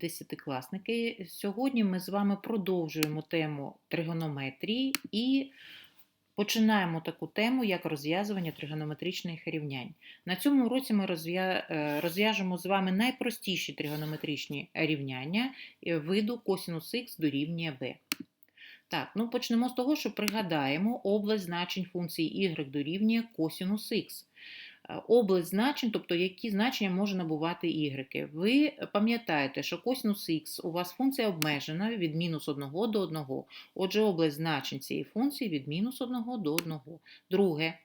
Десятикласники, сьогодні ми з вами продовжуємо тему тригонометрії і починаємо таку тему, як розв'язування тригонометричних рівнянь. На цьому уроці ми е, розв'яжемо з вами найпростіші тригонометричні рівняння е, виду косінус х дорівнює b. Так, ну почнемо з того, що пригадаємо область значень функції y дорівнює косінус х. Е, область значень, тобто які значення може набувати y. Ви пам'ятаєте, що косинус х у вас функція обмежена від мінус 1 до 1. Отже, область значень цієї функції від мінус 1 до 1. Друге,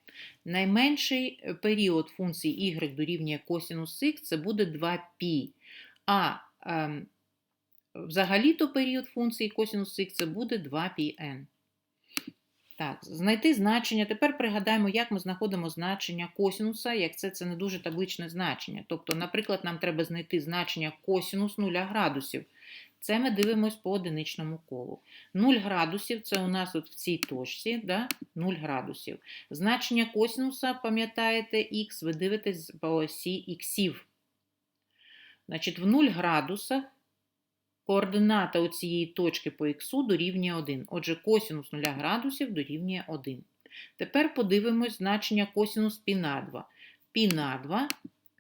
найменший період функції y дорівнює косинус х це буде 2π. А ем, взагалі-то період функції косинус х це буде 2πn. Так, знайти значення. Тепер пригадаємо, як ми знаходимо значення косінуса, як це, це не дуже табличне значення. Тобто, наприклад, нам треба знайти значення косінус 0 градусів. Це ми дивимося по одиничному колу. 0 градусів це у нас от в цій точці, да? 0 градусів. Значення косінуса, пам'ятаєте, х, ви дивитесь по осі іксів. Значить, в 0 градусах Координата у цієї точки по х дорівнює 1. Отже, косінус 0 градусів дорівнює 1. Тепер подивимось значення косінус пі на 2. Пі на 2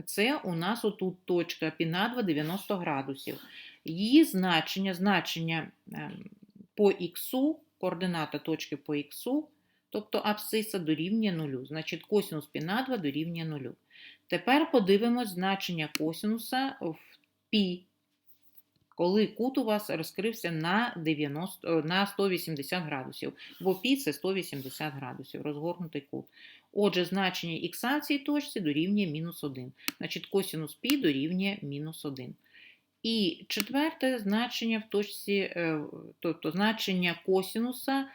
це у нас отут точка пі на 2 90 градусів. Її значення значення ем, по х, координата точки по х, тобто абсиса, дорівнює 0. Значить, косінус пі на 2 дорівнює 0. Тепер подивимось значення косінуса в пі коли кут у вас розкрився на 90, на 180 градусів, бо пі це 180 градусів, розгорнутий кут. Отже, значення х в цій точці дорівнює мінус 1. Значить, косінус пі дорівнює мінус 1. І четверте значення в точці, е, тобто значення косінуса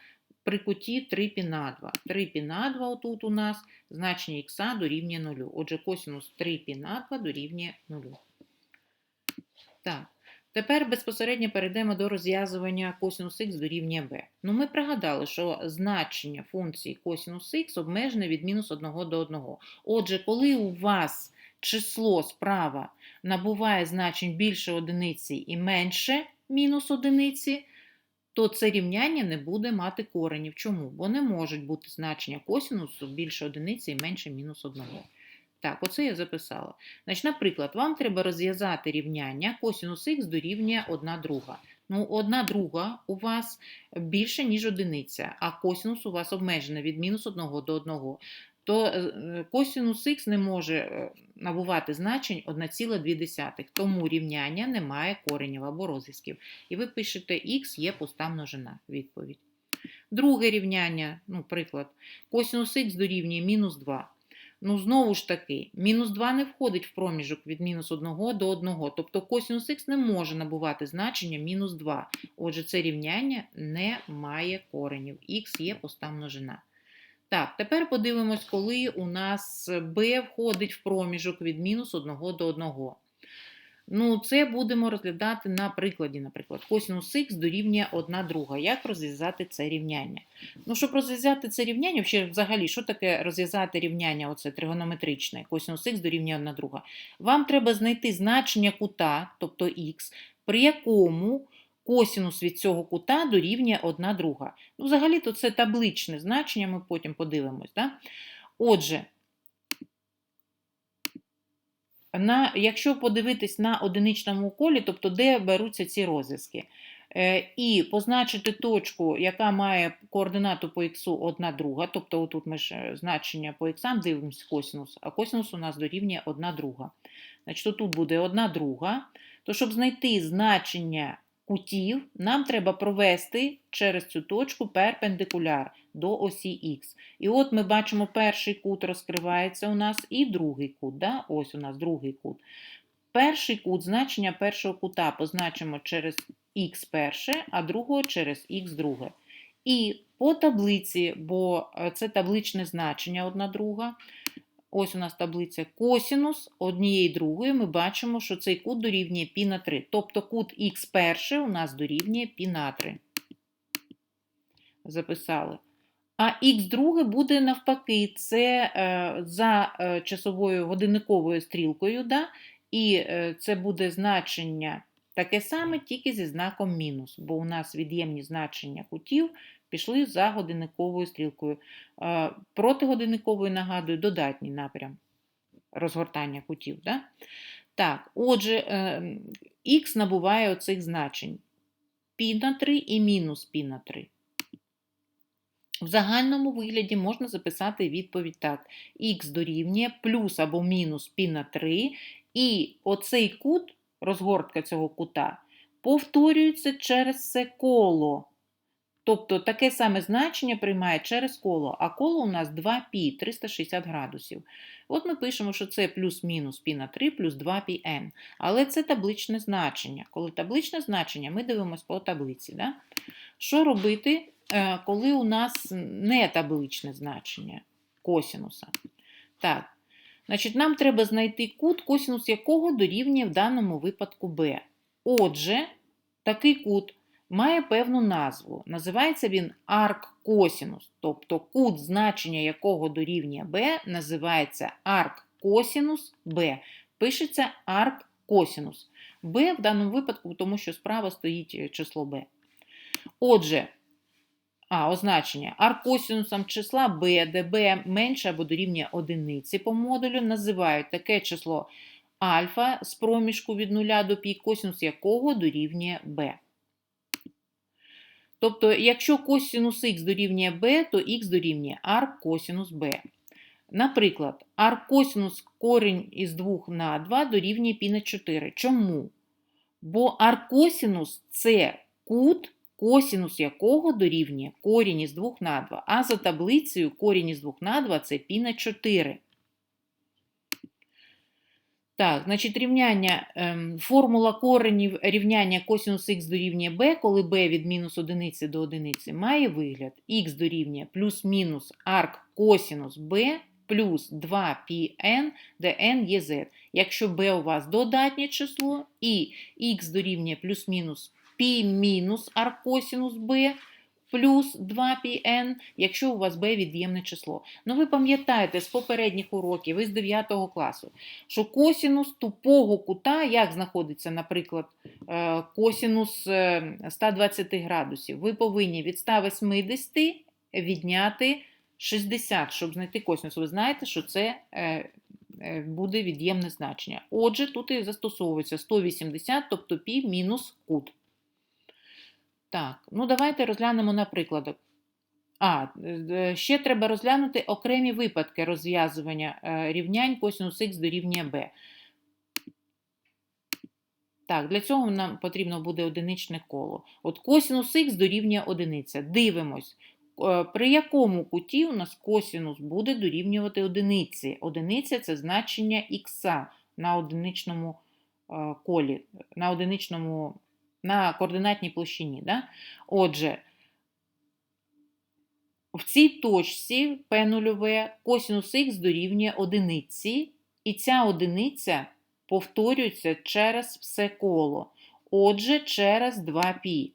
при куті 3 пі на 2. 3 пі на 2 отут у нас значення х дорівнює 0. Отже, косінус 3 пі на 2 дорівнює 0. Так. Тепер безпосередньо перейдемо до розв'язування косинус х дорівнює b. Ну, ми пригадали, що значення функції косинус х обмежене від мінус 1 до 1. Отже, коли у вас число справа набуває значень більше одиниці і менше мінус одиниці, то це рівняння не буде мати коренів. Чому? Бо не можуть бути значення косинусу більше одиниці і менше мінус 1. Так, оце я записала. Значить, Наприклад, вам треба розв'язати рівняння косінус х дорівнює 1 друга. Ну, 1 друга у вас більше, ніж одиниця, а косінус у вас обмежена від мінус 1 до 1. То е, косінус х не може е, набувати значень 1,2. Тому рівняння не має коренів або розв'язків. І ви пишете х є пуста множина. Відповідь. Друге рівняння, ну, приклад, косінус х дорівнює мінус 2. Ну, знову ж таки, мінус 2 не входить в проміжок від мінус 1 до 1. Тобто косинус х не може набувати значення мінус 2. Отже, це рівняння не має коренів. Х є пуста множина. Так, тепер подивимось, коли у нас b входить в проміжок від мінус 1 до 1. Ну, це будемо розглядати на прикладі, наприклад, косинус х дорівнює 1 друга. Як розв'язати це рівняння? Ну, щоб розв'язати це рівняння, взагалі, що таке розв'язати рівняння оце тригонометричне, косинус х дорівнює 1 друга? Вам треба знайти значення кута, тобто х, при якому косинус від цього кута дорівнює 1 друга. Ну, взагалі-то це табличне значення, ми потім подивимось. Да? Отже, на, якщо подивитись на одиничному колі, тобто де беруться ці розв'язки, е, і позначити точку, яка має координату по х 1 друга, тобто отут ми ж е, значення по х дивимося косинус, а косинус у нас дорівнює 1 друга. Значить, тут буде 1 друга, то щоб знайти значення кутів, нам треба провести через цю точку перпендикуляр до осі х. І от ми бачимо, перший кут розкривається у нас і другий кут. Да? Ось у нас другий кут. Перший кут, значення першого кута позначимо через х перше, а другого через х друге. І по таблиці, бо е, це табличне значення одна друга. Ось у нас таблиця косінус однієї другої, ми бачимо, що цей кут дорівнює π на 3. Тобто кут х перше у нас дорівнює π на 3. Записали. А х друге буде навпаки, це е, за е, часовою годинниковою стрілкою, да? і е, це буде значення Таке саме тільки зі знаком мінус, бо у нас від'ємні значення кутів пішли за годинниковою стрілкою. Проти годинникової, нагадую, додатній напрям розгортання кутів. Да? Так, Отже, е, х набуває оцих значень пі на 3 і мінус пі на 3. В загальному вигляді можна записати відповідь так: х дорівнює плюс або мінус пі на 3, і оцей кут, розгортка цього кута, повторюється через це коло Тобто таке саме значення приймає через коло, а коло у нас 2π 360 градусів. От ми пишемо, що це плюс-мінус π на 3 плюс 2πn. Але це табличне значення. Коли табличне значення, ми дивимося по таблиці. Да? Що робити, е, коли у нас не табличне значення косінуса? Так, значить, нам треба знайти кут, косінус якого дорівнює в даному випадку b. Отже, такий кут має певну назву. Називається він арк-косінус, тобто кут, значення якого дорівнює b, називається арк-косінус b. Пишеться арк-косінус. b в даному випадку, тому що справа стоїть число b. Отже, а, означення аркосінусом числа b, де b менше або дорівнює одиниці по модулю, називають таке число альфа з проміжку від 0 до π, косінус якого дорівнює b. Тобто, якщо косінус х дорівнює b, то х дорівнює арк косінус b. Наприклад, арк косінус корінь із 2 на 2 дорівнює π на 4. Чому? Бо аркосінус це кут, косінус якого дорівнює корінь із 2 на 2, а за таблицею корінь із 2 на 2 це π на 4. Так, значить, рівняння, ем, формула коренів рівняння косінус х дорівнює b, коли b від мінус одиниці до одиниці, має вигляд х дорівнює плюс-мінус арк косінус b плюс 2πn, де n є z. Якщо b у вас додатнє число, і х дорівнює плюс-мінус π мінус арк косінус b, плюс 2πn, якщо у вас b від'ємне число. Ну, ви пам'ятаєте з попередніх уроків із 9 класу, що косінус тупого кута, як знаходиться, наприклад, е, косінус е, 120 градусів, ви повинні від 180 відняти 60, щоб знайти косінус. Ви знаєте, що це е, е, буде від'ємне значення. Отже, тут і застосовується 180, тобто π мінус кут. Так, ну давайте розглянемо на прикладах. А, е, ще треба розглянути окремі випадки розв'язування е, рівнянь косинус х дорівнює b. Так, для цього нам потрібно буде одиничне коло. От косинус х дорівнює одиниця. Дивимось, е, при якому куті у нас косинус буде дорівнювати одиниці. Одиниця це значення х на одиничному колі, на одиничному на координатній площині. Да? Отже, в цій точці P0 косинус х дорівнює одиниці, і ця одиниця повторюється через все коло. Отже, через 2π.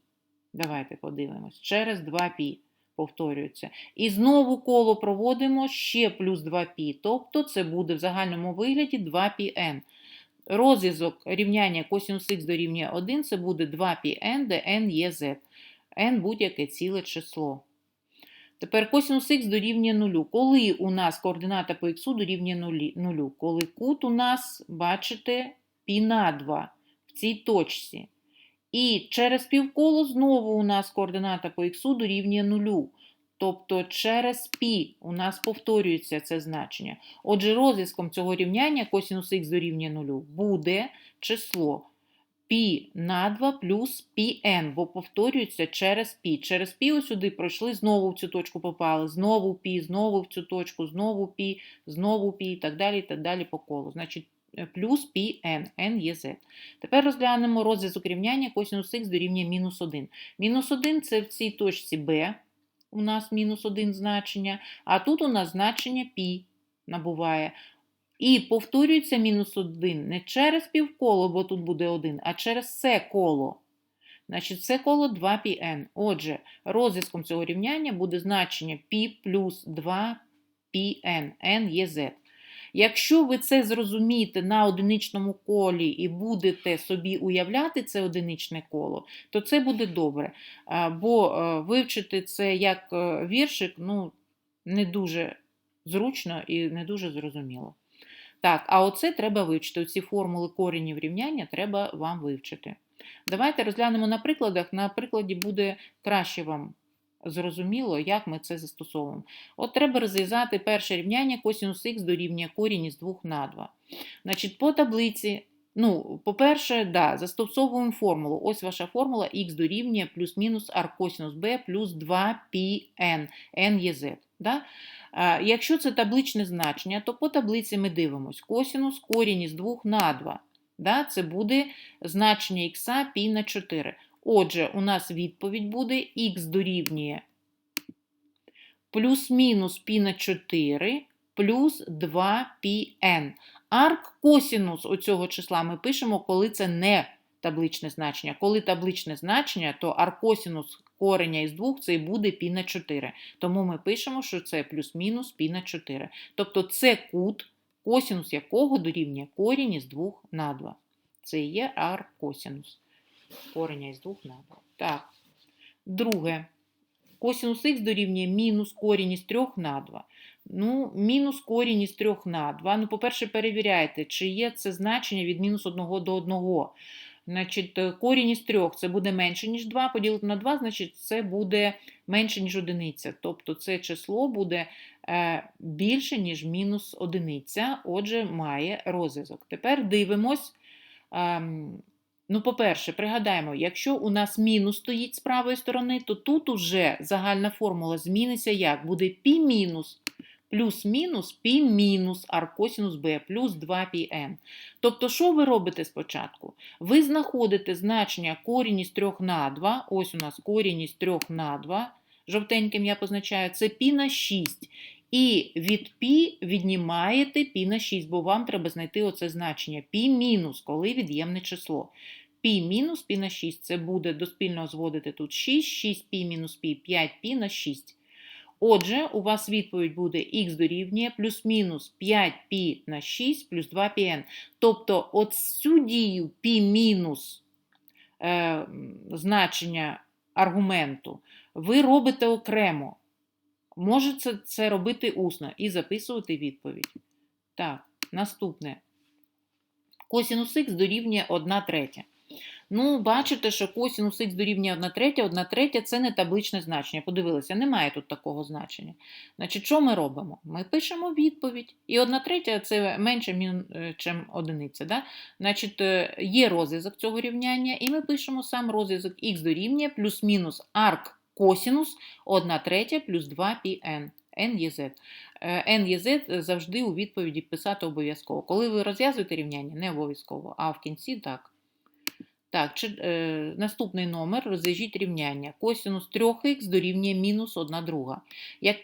Давайте подивимось, через 2π повторюється. І знову коло проводимо ще плюс 2π, тобто це буде в загальному вигляді 2πn. Розв'язок рівняння косинус х дорівнює 1 це буде 2πn, де n є z. n будь-яке ціле число. Тепер косинус х дорівнює 0. Коли у нас координата по х дорівнює 0? Коли кут у нас, бачите, π на 2 в цій точці. І через півколо знову у нас координата по х дорівнює 0. Тобто через π у нас повторюється це значення. Отже, розв'язком цього рівняння косинус х дорівнює 0 буде число π на 2 плюс πn, бо повторюється через π. Через π ось сюди пройшли, знову в цю точку попали, знову π, знову в цю точку, знову π, знову π і так далі і так далі по колу. Значить, плюс πn, n є z. Тепер розглянемо розв'язок рівняння косинус х дорівнює мінус 1. Мінус 1 це в цій точці b у нас мінус 1 значення, а тут у нас значення π набуває. І повторюється мінус 1 не через півколо, бо тут буде 1, а через це коло. Значить, це коло 2πn. Отже, розв'язком цього рівняння буде значення π плюс 2πn, n є z. Якщо ви це зрозумієте на одиничному колі і будете собі уявляти це одиничне коло, то це буде добре. Бо е, вивчити це як е, віршик ну, не дуже зручно і не дуже зрозуміло. Так, а оце треба вивчити. Оці формули коренів рівняння треба вам вивчити. Давайте розглянемо на прикладах. На прикладі буде краще вам зрозуміло, як ми це застосовуємо. От треба розв'язати перше рівняння косінус х дорівнює корінь із 2 на 2. Значить, по таблиці, ну, по-перше, да, застосовуємо формулу. Ось ваша формула х дорівнює плюс-мінус аркосінус b плюс 2πn, n є z. Да? А, Якщо це табличне значення, то по таблиці ми дивимось косінус корінь із 2 на 2. Да? Це буде значення х пі на 4. Отже, у нас відповідь буде х дорівнює плюс-мінус пі на 4 плюс 2πn. Арк косінус оцього числа ми пишемо, коли це не табличне значення. Коли табличне значення, то аркосінус кореня із 2 це і буде пі на 4. Тому ми пишемо, що це плюс-мінус пі на 4. Тобто це кут, косінус якого дорівнює корінь із 2 на 2. Це є аркосінус. Кореня із 2 на 2. Так. Друге. Косінус х дорівнює мінус корінь із 3 на 2. Ну, мінус корінь із 3 на 2. Ну, по-перше, перевіряйте, чи є це значення від мінус 1 до 1. Значить, е, корінь із 3 це буде менше, ніж 2, поділити на 2, значить, це буде менше, ніж одиниця. Тобто це число буде е, більше, ніж мінус одиниця, отже, має розв'язок. Тепер дивимось. Ну, по-перше, пригадаємо, якщо у нас мінус стоїть з правої сторони, то тут уже загальна формула зміниться як? Буде пі мінус плюс-мінус пі мінус аркосінус b плюс 2πn. Тобто, що ви робите спочатку? Ви знаходите значення корінь із 3 на 2, ось у нас корінь із 3 на 2. Жовтеньким я позначаю, це пі на 6. І від π віднімаєте π на 6, бо вам треба знайти оце значення π мінус, коли від'ємне число. π мінус π на 6 це буде до спільного зводити тут 6, 6 π мінус π, 5 π на 6. Отже, у вас відповідь буде х дорівнює плюс-мінус 5π на 6 плюс 2πn. Тобто оцю дію π мінус е, значення аргументу ви робите окремо. Можете це робити усно і записувати відповідь. Так, наступне. Косінус х дорівнює 1 третя. Ну, бачите, що косінус х дорівнює 1 третя, 1 третя це не табличне значення. Подивилися, немає тут такого значення. Значить, що ми робимо? Ми пишемо відповідь. І 1 третя це менше, ніж одиниця. Да? Значить, е, є розв'язок цього рівняння, і ми пишемо сам розв'язок х дорівнює плюс-мінус арк косінус 1 третя плюс 2πn. n є z. n є z завжди у відповіді писати обов'язково. Коли ви розв'язуєте рівняння, не обов'язково, а в кінці так. Так, чи, е, наступний номер розв'яжіть рівняння. Косінус 3х дорівнює мінус 1 друга. Як,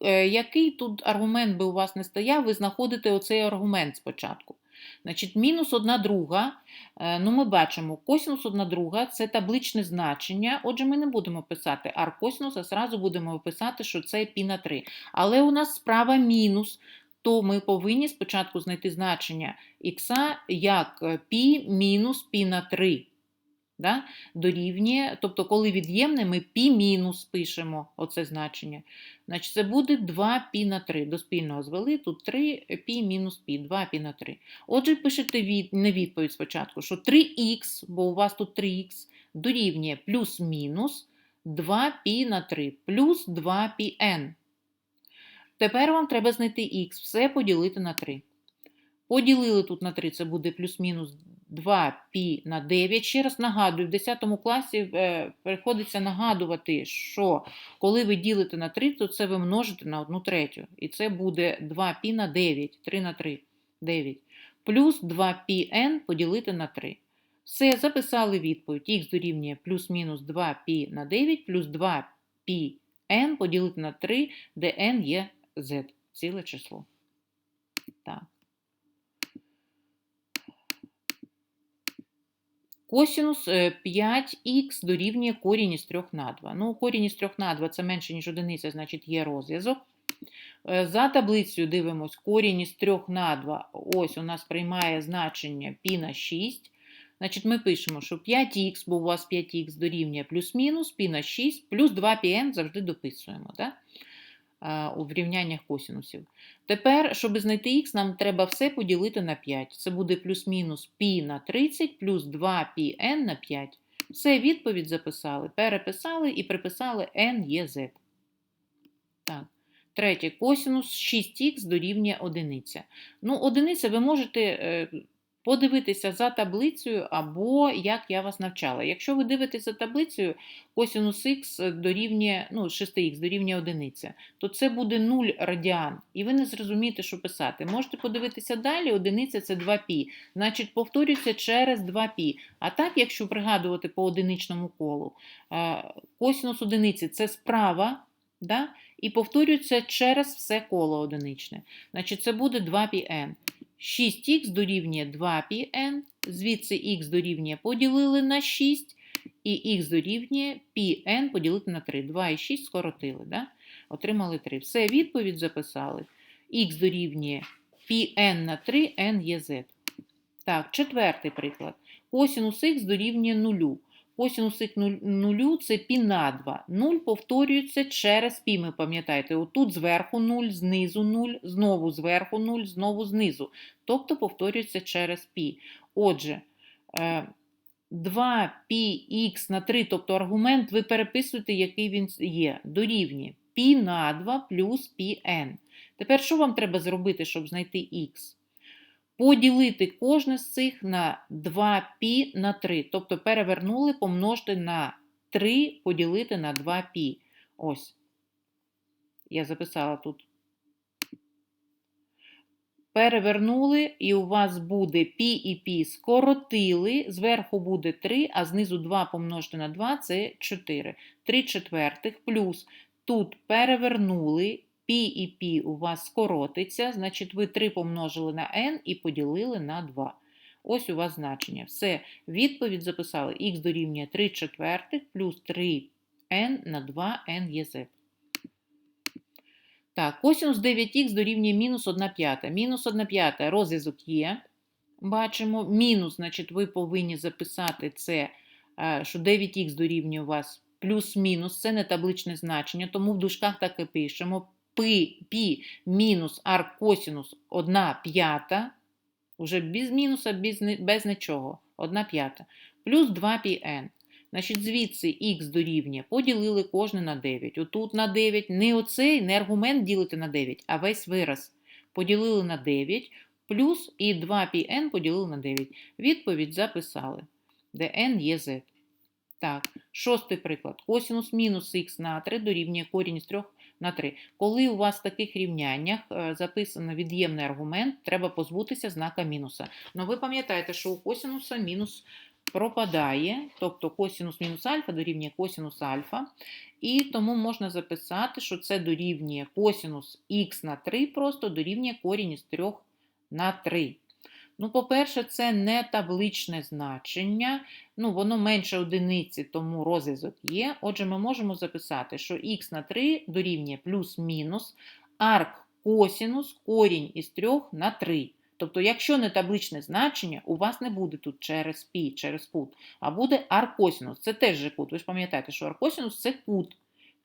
е, який тут аргумент би у вас не стояв, ви знаходите оцей аргумент спочатку. Значить, мінус 1 друга, е, ну ми бачимо, косінус 1 друга це табличне значення. Отже, ми не будемо писати аркосінус, а зразу будемо писати, що це пі на 3. Але у нас справа мінус, то ми повинні спочатку знайти значення х як пі мінус пі на 3 да, дорівнює, Тобто, коли від'ємне, ми пі мінус пишемо оце значення. Значить, Це буде 2 пі на 3. До спільного звели, тут 3 е, пі мінус пі, 2 пі на 3. Отже, пишете від, не відповідь спочатку, що 3х, бо у вас тут 3х, дорівнює плюс-мінус 2 пі на 3, плюс 2 пі n. Тепер вам треба знайти х, все поділити на 3. Поділили тут на 3, це буде плюс-мінус 2π на 9. Ще раз нагадую, в 10 класі е, приходиться нагадувати, що коли ви ділите на 3, то це ви множите на 1 третю. І це буде 2π на 9, 3 на 3, 9. Плюс 2πn поділити на 3. Все, записали відповідь. Х дорівнює плюс-мінус 2π на 9, плюс 2πn поділити на 3, де n є z, ціле число. Так. Косінус 5х е, дорівнює корінь із 3 на 2. Ну, корінь із 3 на 2 це менше, ніж одиниця, значить є розв'язок. Е, За таблицею дивимось корінь із 3 на 2. Ось у нас приймає значення π на 6. Значить, ми пишемо, що 5х, бо у вас 5х дорівнює плюс-мінус, π на 6, плюс 2πn завжди дописуємо да? А, у врівняннях косінусів. Тепер, щоб знайти х, нам треба все поділити на 5. Це буде плюс-мінус π на 30, плюс 2πn на 5. Все, відповідь записали, переписали і приписали n є z. Так. Третє, косінус 6х дорівнює одиниця. Ну, одиниця ви можете е, подивитися за таблицею або як я вас навчала. Якщо ви дивитеся за таблицею, косінус х дорівнює, ну, 6х дорівнює одиниця, то це буде 0 радіан, і ви не зрозумієте, що писати. Можете подивитися далі, одиниця це 2π, значить повторюється через 2π. А так, якщо пригадувати по одиничному колу, е, косінус одиниці це справа, да? і повторюється через все коло одиничне. Значить, це буде 2πn. 6х дорівнює 2πn, звідси х дорівнює поділили на 6, і х дорівнює πn поділити на 3. 2 і 6 скоротили, да? отримали 3. Все, відповідь записали. х дорівнює πn на 3, n є z. Так, четвертий приклад. Косінус х дорівнює 0. Косінус х нулю це пі на 2. 0 повторюється через пі, ми пам'ятаєте. Отут зверху 0, знизу 0, знову зверху 0, знову знизу. Тобто повторюється через пі. Отже, 2πx на 3, тобто аргумент, ви переписуєте, який він є. Дорівнює пі на 2 плюс πn. Тепер що вам треба зробити, щоб знайти х? поділити кожне з цих на 2 пі на 3. Тобто перевернули, помножити на 3, поділити на 2 пі. Ось. Я записала тут. Перевернули, і у вас буде пі і пі скоротили. Зверху буде 3, а знизу 2 помножити на 2 це 4. 3 четвертих плюс тут перевернули Пі і пі у вас скоротиться, значить ви 3 помножили на n і поділили на 2. Ось у вас значення. Все, відповідь записали х дорівнює 3 четвертих плюс 3n на 2n є z. Так, косинус 9х дорівнює мінус 1 п'ята. Мінус 1 п'ята розв'язок є. Бачимо. Мінус, значить, ви повинні записати це, е, що 9х дорівнює у вас плюс-мінус, це не табличне значення, тому в дужках так і пишемо пі мінус аркосінус 1 п'ята, уже без мінуса, без, без нічого, 1 п'ята, плюс 2πn. Значить, звідси х дорівнює, поділили кожне на 9. Отут на 9, не оцей, не аргумент ділити на 9, а весь вираз. Поділили на 9, плюс і 2πn поділили на 9. Відповідь записали, де n є z. Так, шостий приклад. Косінус мінус х на 3 дорівнює корінь з 3 на 3. Коли у вас в таких рівняннях е, записано від'ємний аргумент, треба позбутися знака мінуса. Ну ви пам'ятаєте, що у косінуса мінус пропадає, тобто косінус мінус альфа дорівнює косінус альфа. І тому можна записати, що це дорівнює косінус х на 3, просто дорівнює корінь із 3 на 3. Ну, по-перше, це не табличне значення, ну, воно менше одиниці, тому розв'язок є. Отже, ми можемо записати, що х на 3 дорівнює плюс-мінус арк косінус корінь із 3 на 3. Тобто, якщо не табличне значення, у вас не буде тут через пі, через кут, а буде аркосінус. Це теж же кут. Ви ж пам'ятаєте, що аркосінус це кут,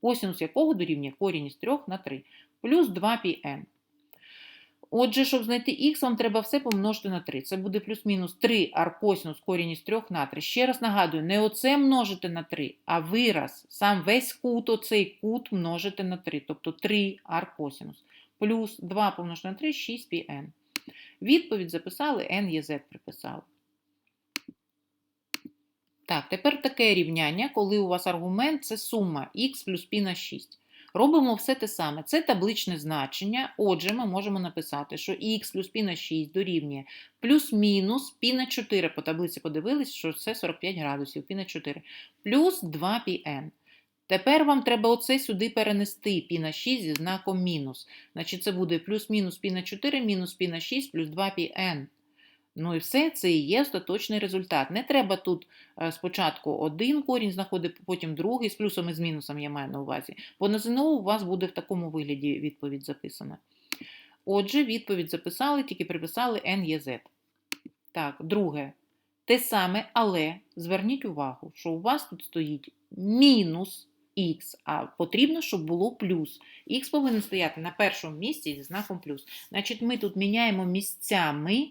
косінус якого дорівнює корінь із 3 на 3, плюс 2πn. Отже, щоб знайти х, вам треба все помножити на 3. Це буде плюс-мінус 3 аркосінус корінь із 3 на 3. Ще раз нагадую, не оце множити на 3, а вираз. Сам весь кут, оцей кут множити на 3. Тобто 3 аркосінус. Плюс 2 помножити на 3, 6 πn. Відповідь записали, n є z приписали. Так, тепер таке рівняння, коли у вас аргумент це сума х плюс π на 6. Робимо все те саме. Це табличне значення. Отже, ми можемо написати, що х плюс пі на 6 дорівнює плюс-мінус пі на 4. По таблиці подивились, що це 45 градусів, пі на 4, плюс 2 πn Тепер вам треба оце сюди перенести пі на 6 зі знаком мінус. Значить, це буде плюс-мінус пі на 4, мінус пі на 6, плюс 2 πn Ну і все, це і є остаточний результат. Не треба тут е, спочатку один корінь знаходити, потім другий, з плюсом і з мінусом я маю на увазі. Бо на ЗНО у вас буде в такому вигляді відповідь записана. Отже, відповідь записали, тільки приписали NEZ. Так, друге. Те саме, але зверніть увагу, що у вас тут стоїть мінус х, а потрібно, щоб було плюс. Х повинен стояти на першому місці зі знаком плюс. Значить, ми тут міняємо місцями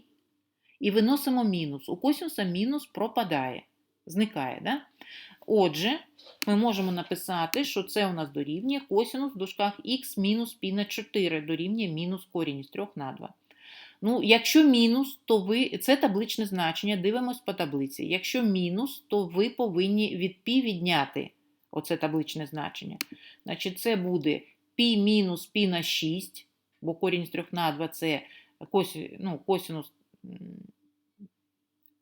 і виносимо мінус. У косінуса мінус пропадає, зникає. Да? Отже, ми можемо написати, що це у нас дорівнює косінус в дужках х мінус пі на 4 дорівнює мінус корінь із 3 на 2. Ну, якщо мінус, то ви це табличне значення, дивимось по таблиці. Якщо мінус, то ви повинні від пі відняти оце табличне значення. Значить, це буде пі мінус пі на 6, бо корінь з 3 на 2 це косі, ну, косінус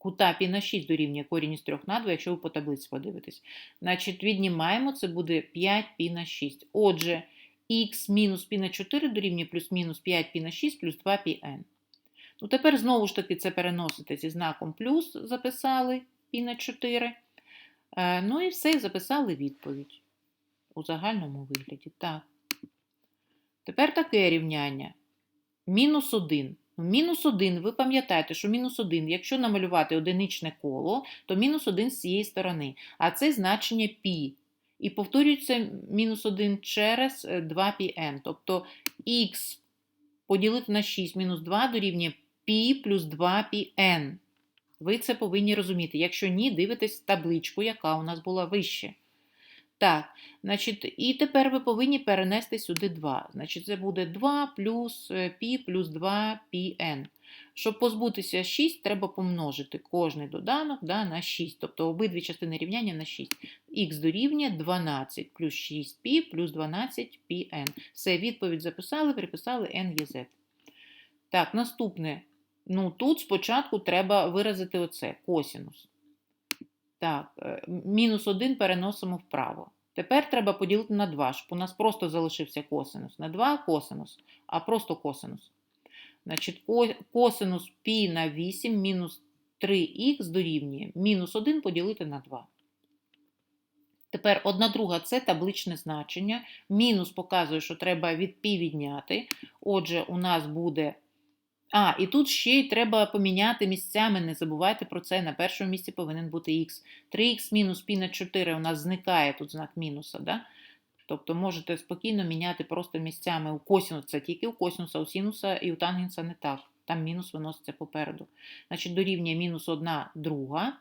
кута пі на 6 дорівнює корінь із 3 на 2, якщо ви по таблиці подивитесь. Значить, віднімаємо, це буде 5 пі на 6. Отже, х мінус пі на 4 дорівнює плюс-мінус 5 пі на 6 плюс 2 пі n. Ну, тепер знову ж таки це переносите зі знаком плюс, записали пі на 4. Е, Ну і все, записали відповідь у загальному вигляді. Так. Тепер таке рівняння. Мінус 1. Ну, Мінус 1, ви пам'ятаєте, що мінус 1, якщо намалювати одиничне коло, то мінус 1 з цієї сторони. А це значення π. І повторюється мінус 1 через 2πn. Тобто х поділити на 6 мінус 2 дорівнює π плюс 2πn. Ви це повинні розуміти. Якщо ні, дивитесь табличку, яка у нас була вище. Так, значить, і тепер ви повинні перенести сюди 2. Значить, це буде 2 плюс π плюс 2 πn. Щоб позбутися 6, треба помножити кожний доданок да, на 6. Тобто обидві частини рівняння на 6. Х дорівнює 12 плюс 6π плюс 12 πn. Все, відповідь записали, приписали n є z. Так, наступне. Ну, тут спочатку треба виразити оце косінус. Так, е, мінус 1 переносимо вправо. Тепер треба поділити на 2, щоб у нас просто залишився косинус. Не 2 косинус, а просто косинус. Значить, косинус π на 8 мінус 3х дорівнює мінус 1 поділити на 2. Тепер одна друга це табличне значення. Мінус показує, що треба від π відняти. Отже, у нас буде. А, і тут ще й треба поміняти місцями. Не забувайте про це. На першому місці повинен бути х. 3х мінус пі на 4 у нас зникає тут знак мінуса. Да? Тобто можете спокійно міняти просто місцями у косінуса, тільки у косінуса, у синуса і у тангенса не так. Там мінус виноситься попереду. Значить, дорівнює мінус 1 друга.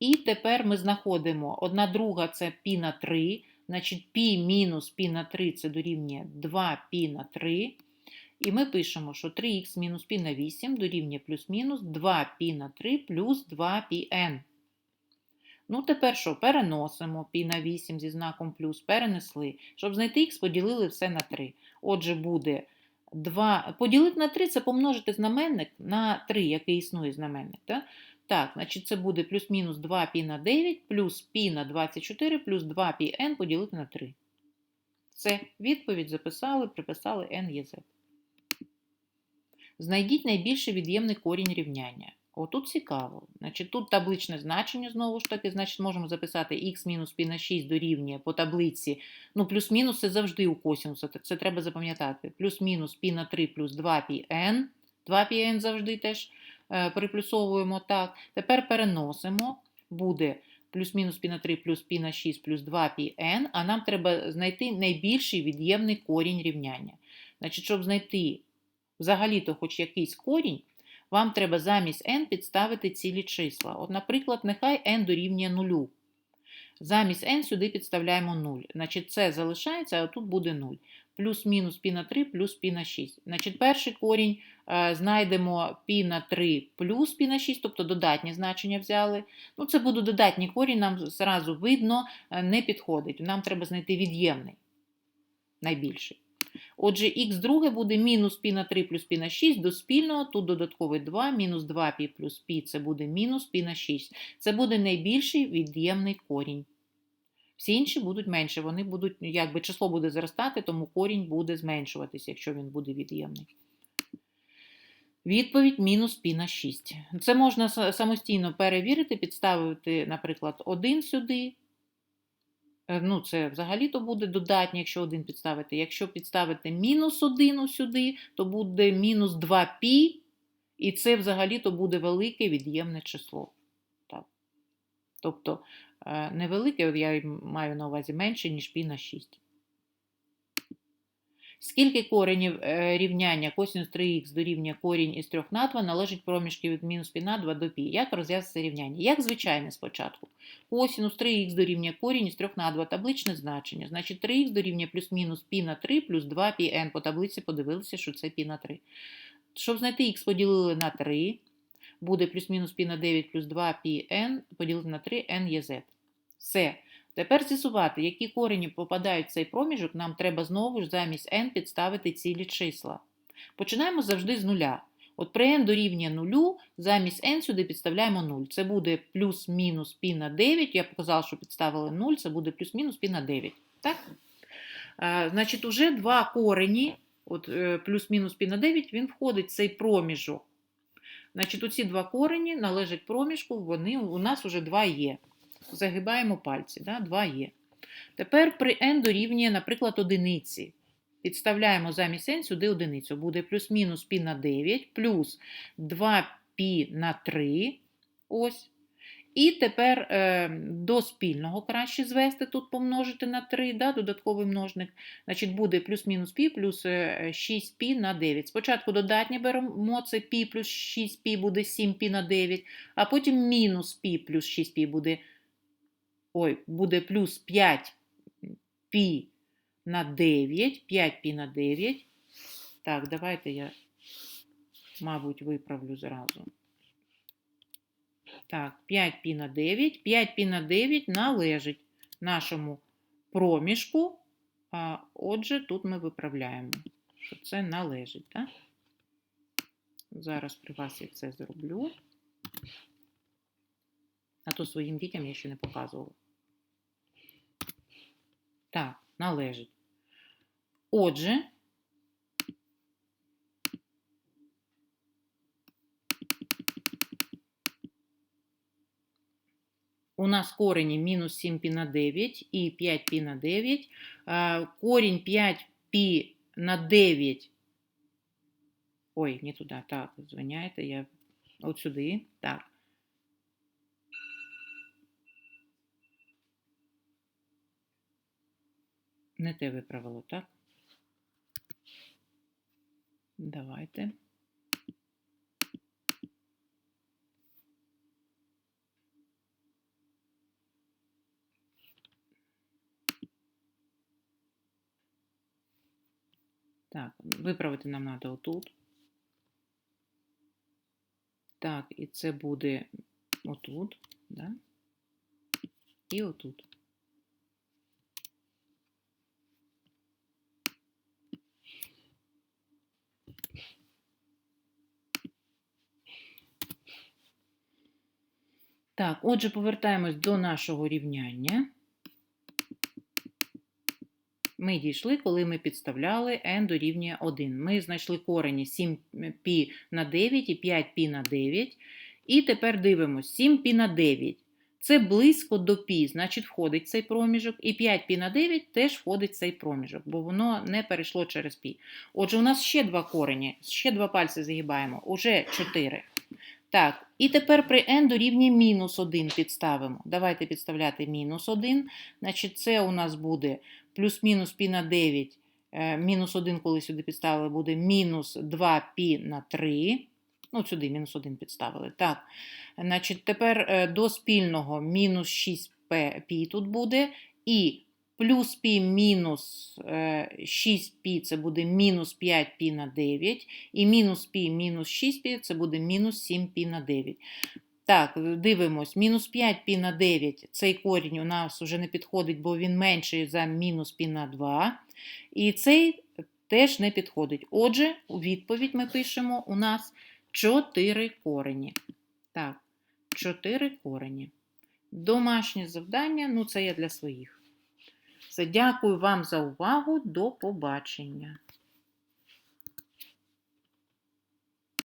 І тепер ми знаходимо 1 друга це пі на 3. Значить, пі мінус пі на 3 це дорівнює 2 π на 3. І ми пишемо, що 3х мінус π на 8 дорівнює плюс-мінус 2π на 3 плюс 2πn. Ну, тепер що? Переносимо π на 8 зі знаком плюс, перенесли. Щоб знайти х, поділили все на 3. Отже, буде 2. Поділити на 3 це помножити знаменник на 3, який існує знаменник. Так, так значить це буде плюс-мінус 2π на 9 плюс π на 24 плюс 2πn поділити на 3. Це відповідь записали, приписали n є z. Знайдіть найбільший від'ємний корінь рівняння. Отут цікаво. Значить, Тут табличне значення, знову ж таки, значить, можемо записати х мінус π на 6 дорівнює по таблиці. Ну, плюс-мінус це завжди у косінуса, це- це треба запам'ятати. Плюс-мінус π на 3 плюс 2πn. 2πn завжди теж е, приплюсовуємо так. Тепер переносимо. Буде плюс-мінус π на 3 плюс π на 6 плюс 2πn, а нам треба знайти найбільший від'ємний корінь рівняння. Значить, щоб знайти взагалі-то хоч якийсь корінь, вам треба замість n підставити цілі числа. От, наприклад, нехай n дорівнює 0. Замість n сюди підставляємо 0. Значить, це залишається, а тут буде 0. Плюс-мінус π на 3 плюс π на 6. Значить, перший корінь е, знайдемо π на 3 плюс π на 6, тобто додатні значення взяли. Ну, це буде додатній корінь, нам зразу видно, е, не підходить. Нам треба знайти від'ємний, найбільший. Отже, х друге буде мінус пі на 3 плюс пі на 6 до спільного, тут додатковий 2, мінус 2π плюс пі, це буде мінус пі на 6. Це буде найбільший від'ємний корінь. Всі інші будуть менше, вони будуть, ну, якби число буде зростати, тому корінь буде зменшуватися, якщо він буде від'ємний. Відповідь мінус пі на 6. Це можна самостійно перевірити, підставити, наприклад, 1 сюди, Е, Ну, це взагалі-то буде додатнє, якщо 1 підставити. Якщо підставити мінус 1 сюди, то буде мінус 2 пі, і це взагалі-то буде велике від'ємне число. Так. Тобто е, невелике, я маю на увазі менше, ніж пі на 6. Скільки коренів е, рівняння косинус 3х дорівнює корінь із 3 на 2 належить проміжки від мінус пі на 2 до пі? Як розв'язати рівняння? Як звичайне спочатку. Косинус 3х дорівнює корінь із 3 на 2, табличне значення. Значить 3х дорівнює плюс-мінус пі на 3 плюс 2 пі n. По таблиці подивилися, що це пі на 3. Щоб знайти х поділили на 3, буде плюс-мінус пі на 9 плюс 2 пі n поділити на 3 n є z. Все. Тепер з'ясувати, які корені попадають в цей проміжок, нам треба знову ж замість n підставити цілі числа. Починаємо завжди з нуля. От при n дорівнює нулю, замість n сюди підставляємо 0. Це буде плюс-мінус пі на 9. Я показала, що підставили 0, це буде плюс-мінус пі на 9. Так? А, значить, уже два корені, от е, плюс-мінус пі на 9, він входить в цей проміжок. Значить, оці два корені належать проміжку, вони у нас вже два є. Загибаємо пальці, да? 2 є. Тепер при n дорівнює, наприклад, одиниці. Підставляємо замість n сюди одиницю. Буде плюс-мінус пі на 9, плюс 2 пі на 3. Ось. І тепер е, до спільного краще звести, тут помножити на 3, да, додатковий множник. Значить, буде плюс-мінус пі плюс 6 пі на 9. Спочатку додатнє беремо, це пі плюс 6 пі буде 7 пі на 9, а потім мінус пі плюс 6 пі буде ой, буде плюс 5 пі на 9, 5 пі на 9. Так, давайте я, мабуть, виправлю зразу. Так, 5 пі на 9. 5 пі на 9 належить нашому проміжку. А, отже, тут ми виправляємо, що це належить. Так? Зараз при вас я це зроблю. А то своїм дітям я ще не показувала. Так, належить. Отже, у нас корені мінус 7 пі на 9 і 5 пі на 9. Е, Корінь 5 пі на 9. Ой, не туди. Так, звиняйте, я от сюди. Так. Не те виправило, так? Давайте. Так, виправити нам треба отут. Так, і це буде отут, да? І отут. Так, отже, повертаємось до нашого рівняння. Ми дійшли, коли ми підставляли n дорівнює 1. Ми знайшли корені 7π на 9 і 5π на 9. І тепер дивимося, 7π на 9. Це близько до π, значить входить цей проміжок. І 5π на 9 теж входить цей проміжок, бо воно не перейшло через π. Отже, у нас ще два корені, ще два пальці загибаємо, уже 4. Так, і тепер при n дорівнює мінус 1 підставимо. Давайте підставляти мінус 1. Значить, це у нас буде плюс-мінус пі на 9, е, мінус 1, коли сюди підставили, буде мінус 2 пі на 3. Ну, сюди мінус 1 підставили. Так, значить, тепер е, до спільного мінус 6 пі тут буде. І плюс пі мінус 6 пі це буде мінус 5 пі на 9. І мінус пі мінус 6 пі це буде мінус 7 пі на 9. Так, дивимось, мінус 5 пі на 9, цей корінь у нас вже не підходить, бо він менший за мінус пі на 2. І цей теж не підходить. Отже, у відповідь ми пишемо у нас 4 корені. Так, 4 корені. Домашнє завдання, ну це я для своїх. Все, дякую вам за увагу. До побачення.